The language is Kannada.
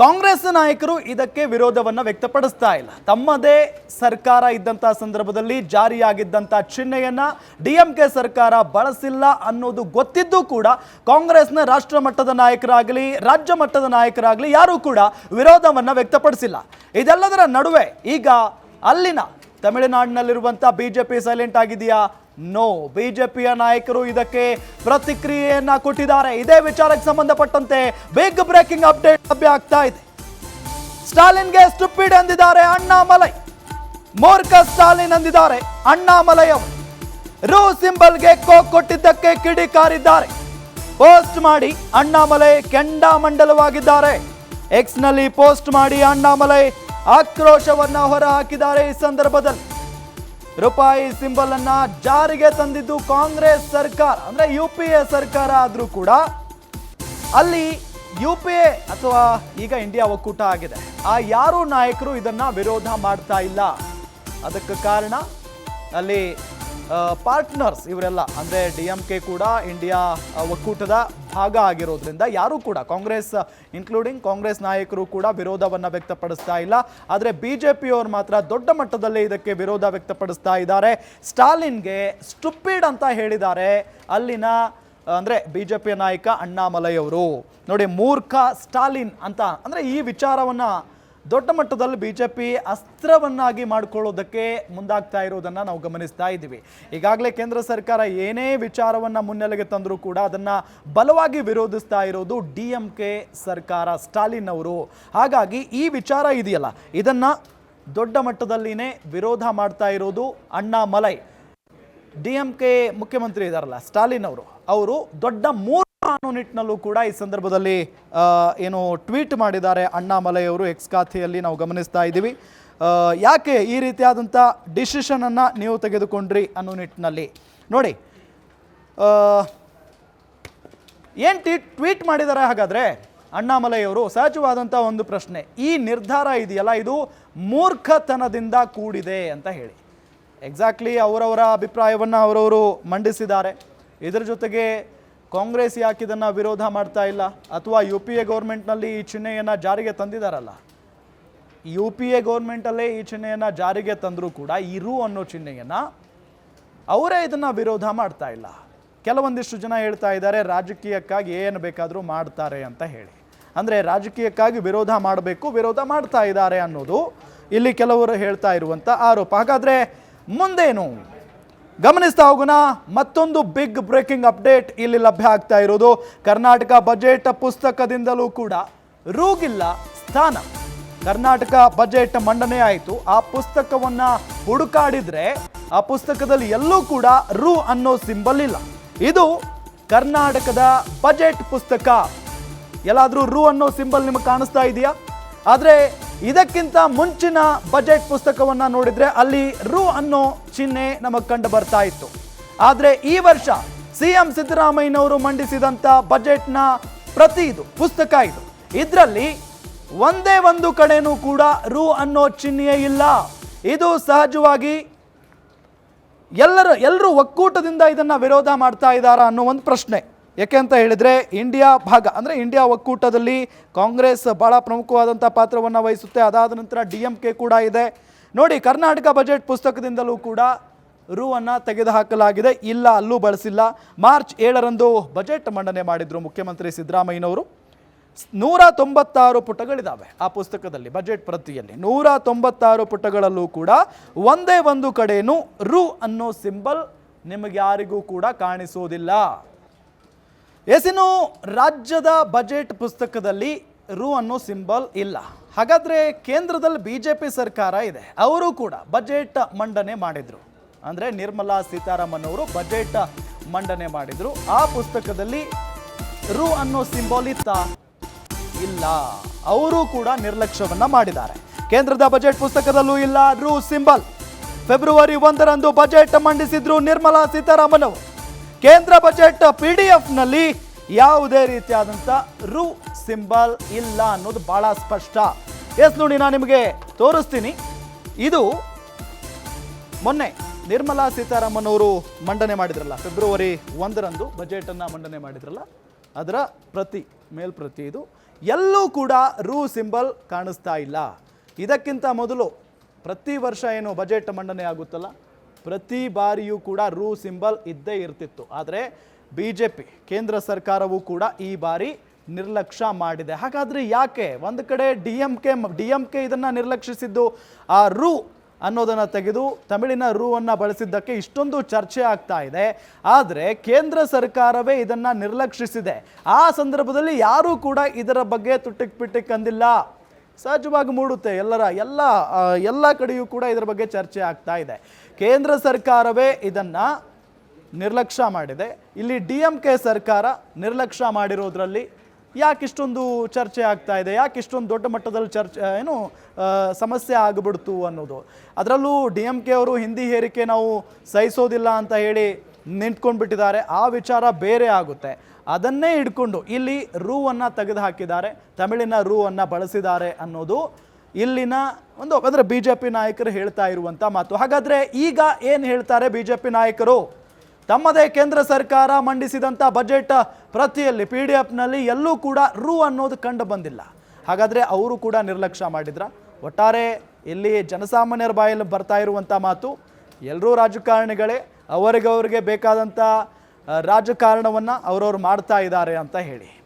ಕಾಂಗ್ರೆಸ್ ನಾಯಕರು ಇದಕ್ಕೆ ವಿರೋಧವನ್ನು ವ್ಯಕ್ತಪಡಿಸ್ತಾ ಇಲ್ಲ. ತಮ್ಮದೇ ಸರ್ಕಾರ ಇದ್ದಂಥ ಸಂದರ್ಭದಲ್ಲಿ ಜಾರಿಯಾಗಿದ್ದಂಥ ಚಿಹ್ನೆಯನ್ನ ಡಿಎಂಕೆ ಸರ್ಕಾರ ಬಳಸಿಲ್ಲ ಅನ್ನೋದು ಗೊತ್ತಿದ್ದು ಕೂಡ ಕಾಂಗ್ರೆಸ್ನ ರಾಷ್ಟ್ರ ಮಟ್ಟದ ನಾಯಕರಾಗಲಿ, ರಾಜ್ಯ ಮಟ್ಟದ ನಾಯಕರಾಗಲಿ ಯಾರೂ ಕೂಡ ವಿರೋಧವನ್ನು ವ್ಯಕ್ತಪಡಿಸಿಲ್ಲ. ಇದೆಲ್ಲದರ ನಡುವೆ ಈಗ ಅಲ್ಲಿನ ತಮಿಳುನಾಡಿನಲ್ಲಿರುವಂಥ ಬಿಜೆಪಿ ಸೈಲೆಂಟ್ ಆಗಿದೆಯಾ? ನೋ. ಬಿಜೆಪಿಯ ನಾಯಕರು ಇದಕ್ಕೆ ಪ್ರತಿಕ್ರಿಯೆಯನ್ನ ಕೊಟ್ಟಿದ್ದಾರೆ. ಇದೇ ವಿಚಾರಕ್ಕೆ ಸಂಬಂಧಪಟ್ಟಂತೆ ಬಿಗ್ ಬ್ರೇಕಿಂಗ್ ಅಪ್ಡೇಟ್ ಲಭ್ಯ ಆಗ್ತಾ ಇದೆ. ಸ್ಟಾಲಿನ್ಗೆ ಸ್ಟುಪಿಡ್ ಅಂದಿದ್ದಾರೆ ಅಣ್ಣಾಮಲೈ. ಮೂರ್ಖ ಸ್ಟಾಲಿನ್ ಅಂದಿದ್ದಾರೆ ಅಣ್ಣಾಮಲೈ ಅವರು. ರೂ ಸಿಂಬಲ್ಗೆ ಕೋಕ್ ಕೊಟ್ಟಿದ್ದಕ್ಕೆ ಕಿಡಿಕಾರಿದ್ದಾರೆ ಪೋಸ್ಟ್ ಮಾಡಿ ಅಣ್ಣಾಮಲೈ ಕೆಂಡಾಮಂಡಲವಾಗಿದ್ದಾರೆ. ಎಕ್ಸ್ನಲ್ಲಿ ಪೋಸ್ಟ್ ಮಾಡಿ ಅಣ್ಣಾಮಲೈ ಆಕ್ರೋಶವನ್ನ ಹೊರಹಾಕಿದ್ದಾರೆ ಈ ಸಂದರ್ಭದಲ್ಲಿ. ರೂಪಾಯಿ ಸಿಂಬಲ್ ಅನ್ನ ಜಾರಿಗೆ ತಂದಿದ್ದು ಕಾಂಗ್ರೆಸ್ ಸರ್ಕಾರ, ಅಂದ್ರೆ ಯು ಪಿ ಎ ಸರ್ಕಾರ ಆದ್ರೂ ಕೂಡ ಅಲ್ಲಿ ಯು ಪಿ ಎ ಅಥವಾ ಈಗ ಇಂಡಿಯಾ ಒಕ್ಕೂಟ ಆಗಿದೆ. ಆ ಯಾರು ನಾಯಕರು ಇದನ್ನ ವಿರೋಧ ಮಾಡ್ತಾ ಇಲ್ಲ. ಅದಕ್ಕೆ ಕಾರಣ ಅಲ್ಲಿ ಪಾರ್ಟ್ನರ್ಸ್ ಇವರೆಲ್ಲ, ಅಂದರೆ ಡಿ ಎಂ ಕೆ ಕೂಡ ಇಂಡಿಯಾ ಒಕ್ಕೂಟದ ಭಾಗ ಆಗಿರೋದ್ರಿಂದ ಯಾರೂ ಕೂಡ, ಕಾಂಗ್ರೆಸ್ ಇನ್ಕ್ಲೂಡಿಂಗ್ ಕಾಂಗ್ರೆಸ್ ನಾಯಕರು ಕೂಡ ವಿರೋಧವನ್ನು ವ್ಯಕ್ತಪಡಿಸ್ತಾ ಇಲ್ಲ. ಆದರೆ ಬಿ ಜೆ ಪಿಯವರು ಮಾತ್ರ ದೊಡ್ಡ ಮಟ್ಟದಲ್ಲಿ ಇದಕ್ಕೆ ವಿರೋಧ ವ್ಯಕ್ತಪಡಿಸ್ತಾ ಇದ್ದಾರೆ. ಸ್ಟಾಲಿನ್ಗೆ ಸ್ಟುಪಿಡ್ ಅಂತ ಹೇಳಿದ್ದಾರೆ ಅಲ್ಲಿನ, ಅಂದರೆ ಬಿ ಜೆ ಪಿಯ ನಾಯಕ ಅಣ್ಣಾಮಲೈ ಅವರು ನೋಡಿ, ಮೂರ್ಖ ಸ್ಟಾಲಿನ್ ಅಂತ, ಅಂದರೆ ಈ ವಿಚಾರವನ್ನು ದೊಡ್ಡ ಮಟ್ಟದಲ್ಲಿ ಬಿ ಜೆ ಪಿ ಅಸ್ತ್ರವನ್ನಾಗಿ ಮಾಡಿಕೊಳ್ಳೋದಕ್ಕೆ ಮುಂದಾಗ್ತಾ ಇರೋದನ್ನು ನಾವು ಗಮನಿಸ್ತಾ ಇದ್ದೀವಿ. ಈಗಾಗಲೇ ಕೇಂದ್ರ ಸರ್ಕಾರ ಏನೇ ವಿಚಾರವನ್ನು ಮುನ್ನೆಲೆಗೆ ತಂದರೂ ಕೂಡ ಅದನ್ನು ಬಲವಾಗಿ ವಿರೋಧಿಸ್ತಾ ಇರೋದು ಡಿ ಎಂ ಕೆ ಸರ್ಕಾರ, ಸ್ಟಾಲಿನ್ ಅವರು. ಹಾಗಾಗಿ ಈ ವಿಚಾರ ಇದೆಯಲ್ಲ, ಇದನ್ನು ದೊಡ್ಡ ಮಟ್ಟದಲ್ಲಿನೇ ವಿರೋಧ ಮಾಡ್ತಾ ಇರೋದು ಅಣ್ಣಾಮಲೈ. ಡಿ ಎಂ ಕೆ ಮುಖ್ಯಮಂತ್ರಿ ಇದ್ದಾರಲ್ಲ ಸ್ಟಾಲಿನ್ ಅವರು ಅವರು ದೊಡ್ಡ ಮೂರು ಅನ್ನೋ ನಿಟ್ಟಿನಲ್ಲೂ ಕೂಡ ಈ ಸಂದರ್ಭದಲ್ಲಿ ಏನು ಟ್ವೀಟ್ ಮಾಡಿದ್ದಾರೆ ಅಣ್ಣಾಮಲೆಯವರು ಎಕ್ಸ್ ಖಾತೆಯಲ್ಲಿ ನಾವು ಗಮನಿಸ್ತಾ ಇದ್ದೀವಿ. ಯಾಕೆ ಈ ರೀತಿಯಾದಂಥ ಡಿಸಿಷನನ್ನು ನೀವು ತೆಗೆದುಕೊಂಡ್ರಿ ಅನ್ನೋ ನಿಟ್ಟಿನಲ್ಲಿ? ನೋಡಿ ಏನು ಟಿ, ಟ್ವೀಟ್ ಮಾಡಿದ್ದಾರೆ ಹಾಗಾದರೆ? ಅಣ್ಣಾಮಲೆಯವರು ಸಹಜವಾದಂಥ ಒಂದು ಪ್ರಶ್ನೆ. ಈ ನಿರ್ಧಾರ ಇದೆಯಲ್ಲ, ಇದು ಮೂರ್ಖತನದಿಂದ ಕೂಡಿದೆ ಅಂತ ಹೇಳಿ. ಎಕ್ಸಾಕ್ಟ್ಲಿ ಅವರವರ ಅಭಿಪ್ರಾಯವನ್ನು ಅವರವರು ಮಂಡಿಸಿದ್ದಾರೆ. ಇದರ ಜೊತೆಗೆ ಕಾಂಗ್ರೆಸ್ ಯಾಕೆ ಇದನ್ನು ವಿರೋಧ ಮಾಡ್ತಾ ಇಲ್ಲ? ಅಥವಾ ಯು ಪಿ ಎ ಗೌರ್ಮೆಂಟ್ನಲ್ಲಿ ಈ ಚಿಹ್ನೆಯನ್ನು ಜಾರಿಗೆ ತಂದಿದ್ದಾರಲ್ಲ ಯು ಪಿ ಎ ಗೌರ್ಮೆಂಟಲ್ಲೇ ಈ ಚಿಹ್ನೆಯನ್ನು ಜಾರಿಗೆ ತಂದರೂ ಕೂಡ ಇರು ಅನ್ನೋ ಚಿಹ್ನೆಯನ್ನು ಅವರೇ ಇದನ್ನು ವಿರೋಧ ಮಾಡ್ತಾ ಇಲ್ಲ. ಕೆಲವೊಂದಿಷ್ಟು ಜನ ಹೇಳ್ತಾ ಇದ್ದಾರೆ, ರಾಜಕೀಯಕ್ಕಾಗಿ ಏನು ಬೇಕಾದರೂ ಮಾಡ್ತಾರೆ ಅಂತ ಹೇಳಿ. ಅಂದರೆ ರಾಜಕೀಯಕ್ಕಾಗಿ ವಿರೋಧ ಮಾಡಬೇಕು, ವಿರೋಧ ಮಾಡ್ತಾ ಇದ್ದಾರೆ ಅನ್ನೋದು ಇಲ್ಲಿ ಕೆಲವರು ಹೇಳ್ತಾ ಇರುವಂಥ ಆರೋಪ. ಹಾಗಾದರೆ ಮುಂದೇನು? ಗಮನಿಸ್ತಾ ಹೋಗೋಣ, ಮತ್ತೊಂದು ಬಿಗ್ ಬ್ರೇಕಿಂಗ್ ಅಪ್ಡೇಟ್ ಇಲ್ಲಿ ಲಭ್ಯ ಆಗ್ತಾ ಇರೋದು. ಕರ್ನಾಟಕ ಬಜೆಟ್ ಪುಸ್ತಕದಿಂದಲೂ ಕೂಡ ರೂಗಿಲ್ಲ ಸ್ಥಾನ. ಕರ್ನಾಟಕ ಬಜೆಟ್ ಮಂಡನೆ ಆಯಿತು. ಆ ಪುಸ್ತಕವನ್ನ ಹುಡುಕಾಡಿದ್ರೆ ಆ ಪುಸ್ತಕದಲ್ಲಿ ಎಲ್ಲೂ ಕೂಡ ರು ಅನ್ನೋ ಸಿಂಬಲ್ ಇಲ್ಲ. ಇದು ಕರ್ನಾಟಕದ ಬಜೆಟ್ ಪುಸ್ತಕ. ಎಲ್ಲಾದರೂ ರು ಅನ್ನೋ ಸಿಂಬಲ್ ನಿಮಗೆ ಕಾಣಿಸ್ತಾ ಇದೆಯಾ? ಆದರೆ ಇದಕ್ಕಿಂತ ಮುಂಚಿನ ಬಜೆಟ್ ಪುಸ್ತಕವನ್ನ ನೋಡಿದ್ರೆ ಅಲ್ಲಿ ರು ಅನ್ನೋ ಚಿಹ್ನೆ ನಮಗೆ ಕಂಡು ಬರ್ತಾ ಇತ್ತು. ಆದರೆ ಈ ವರ್ಷ ಸಿ ಎಂ ಸಿದ್ದರಾಮಯ್ಯನವರು ಮಂಡಿಸಿದಂಥ ಬಜೆಟ್ನ ಪ್ರತಿ ಇದು, ಪುಸ್ತಕ ಇದು. ಇದರಲ್ಲಿ ಒಂದೇ ಒಂದು ಕಡೆನೂ ಕೂಡ ರು ಅನ್ನೋ ಚಿಹ್ನೆಯೇ ಇಲ್ಲ. ಇದು ಸಹಜವಾಗಿ ಎಲ್ಲರ, ಎಲ್ಲರೂ ಒಕ್ಕೂಟದಿಂದ ಇದನ್ನ ವಿರೋಧ ಮಾಡ್ತಾ ಇದ್ದಾರಾ ಅನ್ನೋ ಒಂದು ಪ್ರಶ್ನೆ. ಯಾಕೆ ಅಂತ ಹೇಳಿದ್ರೆ ಇಂಡಿಯಾ ಭಾಗ, ಅಂದರೆ ಇಂಡಿಯಾ ಒಕ್ಕೂಟದಲ್ಲಿ ಕಾಂಗ್ರೆಸ್ ಬಹಳ ಪ್ರಮುಖವಾದಂಥ ಪಾತ್ರವನ್ನು ವಹಿಸುತ್ತೆ. ಅದಾದ ನಂತರ ಡಿ ಎಂ ಕೆ ಕೂಡ ಇದೆ. ನೋಡಿ, ಕರ್ನಾಟಕ ಬಜೆಟ್ ಪುಸ್ತಕದಿಂದಲೂ ಕೂಡ ರು ಅನ್ನ ತೆಗೆದುಹಾಕಲಾಗಿದೆ. ಇಲ್ಲ, ಅಲ್ಲೂ ಬಳಸಿಲ್ಲ. ಮಾರ್ಚ್ ಏಳರಂದು ಬಜೆಟ್ ಮಂಡನೆ ಮಾಡಿದ್ರು ಮುಖ್ಯಮಂತ್ರಿ ಸಿದ್ದರಾಮಯ್ಯನವರು. ನೂರ ತೊಂಬತ್ತಾರು ಪುಟಗಳಿದ್ದಾವೆ ಆ ಪುಸ್ತಕದಲ್ಲಿ ಬಜೆಟ್ ಪ್ರತಿಯಲ್ಲಿ. ನೂರ ತೊಂಬತ್ತಾರು ಪುಟಗಳಲ್ಲೂ ಕೂಡ ಒಂದೇ ಒಂದು ಕಡೆಯೂ ರು ಅನ್ನೋ ಸಿಂಬಲ್ ನಿಮಗೆ ಯಾರಿಗೂ ಕೂಡ ಕಾಣಿಸೋದಿಲ್ಲ. ಎಸಿನು ರಾಜ್ಯದ ಬಜೆಟ್ ಪುಸ್ತಕದಲ್ಲಿ ರು ಅನ್ನೋ ಸಿಂಬಲ್ ಇಲ್ಲ. ಹಾಗಾದರೆ ಕೇಂದ್ರದಲ್ಲಿ ಬಿ ಜೆ ಪಿ ಸರ್ಕಾರ ಇದೆ. ಅವರು ಕೂಡ ಬಜೆಟ್ ಮಂಡನೆ ಮಾಡಿದರು. ಅಂದರೆ ನಿರ್ಮಲಾ ಸೀತಾರಾಮನ್ ಅವರು ಬಜೆಟ್ ಮಂಡನೆ ಮಾಡಿದರು. ಆ ಪುಸ್ತಕದಲ್ಲಿ ರು ಅನ್ನೋ ಸಿಂಬಲ್ ಇತ್ತ? ಇಲ್ಲ. ಅವರು ಕೂಡ ನಿರ್ಲಕ್ಷ್ಯವನ್ನು ಮಾಡಿದ್ದಾರೆ. ಕೇಂದ್ರದ ಬಜೆಟ್ ಪುಸ್ತಕದಲ್ಲೂ ಇಲ್ಲ. ರು ಸಿಂಬಲ್. ಫೆಬ್ರವರಿ ಒಂದರಂದು ಬಜೆಟ್ ಮಂಡಿಸಿದ್ರು ನಿರ್ಮಲಾ ಸೀತಾರಾಮನ್ ಅವರು. ಕೇಂದ್ರ ಬಜೆಟ್ ಪಿ ಡಿ ಎಫ್ನಲ್ಲಿ ಯಾವುದೇ ರೀತಿಯಾದಂಥ ರು ಸಿಂಬಲ್ ಇಲ್ಲ ಅನ್ನೋದು ಬಹಳ ಸ್ಪಷ್ಟ. ಎಸ್, ನೋಡಿ ನಾನು ನಿಮಗೆ ತೋರಿಸ್ತೀನಿ. ಇದು ಮೊನ್ನೆ ನಿರ್ಮಲಾ ಸೀತಾರಾಮನ್ ಅವರು ಮಂಡನೆ ಮಾಡಿದ್ರಲ್ಲ, ಫೆಬ್ರವರಿ ಒಂದರಂದು ಬಜೆಟನ್ನು ಮಂಡನೆ ಮಾಡಿದ್ರಲ್ಲ, ಅದರ ಪ್ರತಿ ಮೇಲ್ಪ್ರತಿ ಇದು, ಎಲ್ಲೂ ಕೂಡ ರು ಸಿಂಬಲ್ ಕಾಣಿಸ್ತಾ ಇಲ್ಲ. ಇದಕ್ಕಿಂತ ಮೊದಲು ಪ್ರತಿ ವರ್ಷ ಏನು ಬಜೆಟ್ ಮಂಡನೆ ಆಗುತ್ತಲ್ಲ ಪ್ರತಿ ಬಾರಿಯೂ ಕೂಡ ರೂ ಸಿಂಬಲ್ ಇದ್ದೇ ಇರ್ತಿತ್ತು. ಆದರೆ ಬಿ ಜೆ ಪಿ ಕೇಂದ್ರ ಸರ್ಕಾರವು ಕೂಡ ಈ ಬಾರಿ ನಿರ್ಲಕ್ಷ್ಯ ಮಾಡಿದೆ. ಹಾಗಾದರೆ ಯಾಕೆ? ಒಂದು ಕಡೆ D M K, D M K ಇದನ್ನು ನಿರ್ಲಕ್ಷಿಸಿದ್ದು ಆ ರು ಅನ್ನೋದನ್ನು ತೆಗೆದು ತಮಿಳಿನ ರೂವನ್ನು ಬಳಸಿದ್ದಕ್ಕೆ ಇಷ್ಟೊಂದು ಚರ್ಚೆ ಆಗ್ತಾ ಇದೆ. ಆದರೆ ಕೇಂದ್ರ ಸರ್ಕಾರವೇ ಇದನ್ನು ನಿರ್ಲಕ್ಷಿಸಿದೆ. ಆ ಸಂದರ್ಭದಲ್ಲಿ ಯಾರೂ ಕೂಡ ಇದರ ಬಗ್ಗೆ ತುಟ್ಟಿಕ್ ಪಿಟ್ಟಿಕ್ ಅಂದಿಲ್ಲ. ಸಹಜವಾಗಿ ಮೂಡುತ್ತೆ. ಎಲ್ಲರ, ಎಲ್ಲ ಎಲ್ಲ ಕಡೆಯೂ ಕೂಡ ಇದರ ಬಗ್ಗೆ ಚರ್ಚೆ ಆಗ್ತಾ ಇದೆ. ಕೇಂದ್ರ ಸರ್ಕಾರವೇ ಇದನ್ನು ನಿರ್ಲಕ್ಷ್ಯ ಮಾಡಿದೆ. ಇಲ್ಲಿ ಡಿ ಎಂ ಕೆ ಸರ್ಕಾರ ನಿರ್ಲಕ್ಷ್ಯ ಮಾಡಿರೋದ್ರಲ್ಲಿ ಯಾಕೆ ಇಷ್ಟೊಂದು ಚರ್ಚೆ ಆಗ್ತಾ ಇದೆ ಯಾಕೆ ಇಷ್ಟೊಂದು ದೊಡ್ಡ ಮಟ್ಟದಲ್ಲಿ ಚರ್ಚೆ ಏನು ಸಮಸ್ಯೆ ಆಗಿಬಿಡ್ತು ಅನ್ನೋದು. ಅದರಲ್ಲೂ ಡಿ ಎಂ ಕೆ ಅವರು ಹಿಂದಿ ಹೇರಿಕೆ ನಾವು ಸಹಿಸೋದಿಲ್ಲ ಅಂತ ಹೇಳಿ ನಿಂತ್ಕೊಂಡು ಬಿಟ್ಟಿದ್ದಾರೆ ಆ ವಿಚಾರ ಬೇರೆ ಆಗುತ್ತೆ. ಅದನ್ನೇ ಇಟ್ಕೊಂಡು ಇಲ್ಲಿ ರೂವನ್ನು ತೆಗೆದುಹಾಕಿದ್ದಾರೆ. ತೆಗೆದು ಹಾಕಿದ್ದಾರೆ ತಮಿಳಿನ ರೂವನ್ನು ಬಳಸಿದ್ದಾರೆ ಅನ್ನೋದು ಇಲ್ಲಿನ ಒಂದು ಅಂದರೆ ಬಿ ಜೆ ಪಿ ನಾಯಕರು ಹೇಳ್ತಾ ಇರುವಂಥ ಮಾತು. ಹಾಗಾದರೆ ಈಗ ಏನು ಹೇಳ್ತಾರೆ ಬಿ ಜೆ ಪಿ ನಾಯಕರು? ತಮ್ಮದೇ ಕೇಂದ್ರ ಸರ್ಕಾರ ಮಂಡಿಸಿದಂಥ ಬಜೆಟ್ ಪ್ರತಿಯಲ್ಲಿ ಪಿ ಡಿ ಎಫ್ನಲ್ಲಿ ಎಲ್ಲೂ ಕೂಡ ರು ಅನ್ನೋದು ಕಂಡು ಬಂದಿಲ್ಲ. ಹಾಗಾದರೆ ಅವರು ಕೂಡ ನಿರ್ಲಕ್ಷ್ಯ ಮಾಡಿದ್ರ? ಒಟ್ಟಾರೆ ಇಲ್ಲಿ ಜನಸಾಮಾನ್ಯರ ಬಾಯಲ್ಲಿ ಬರ್ತಾ ಇರುವಂಥ ಮಾತು ಎಲ್ಲರೂ ರಾಜಕಾರಣಿಗಳೇ ಅವರಿಗೆ ಬೇಕಾದಂಥ ರಾಜಕಾರಣವನ್ನು ಅವರವ್ರು ಮಾಡ್ತಾ ಇದ್ದಾರೆ ಅಂತ ಹೇಳಿ.